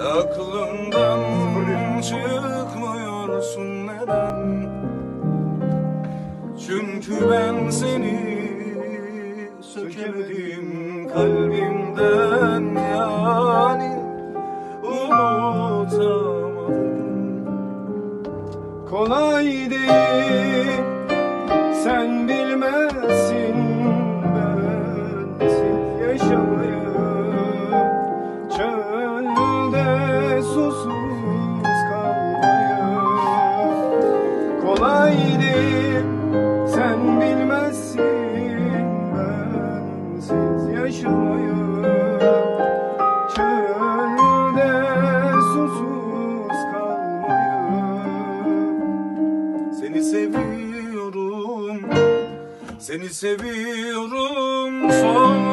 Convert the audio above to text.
Aklımdan çıkmıyorsun neden? Çünkü ben seni sökemedim kalbimden yani unutamadım. Kolay değil Çölde susuz kalmayı Kolay değil Sen bilmezsin bensiz yaşamayı Çölde susuz kalmayı Seni seviyorum Seni seviyorum son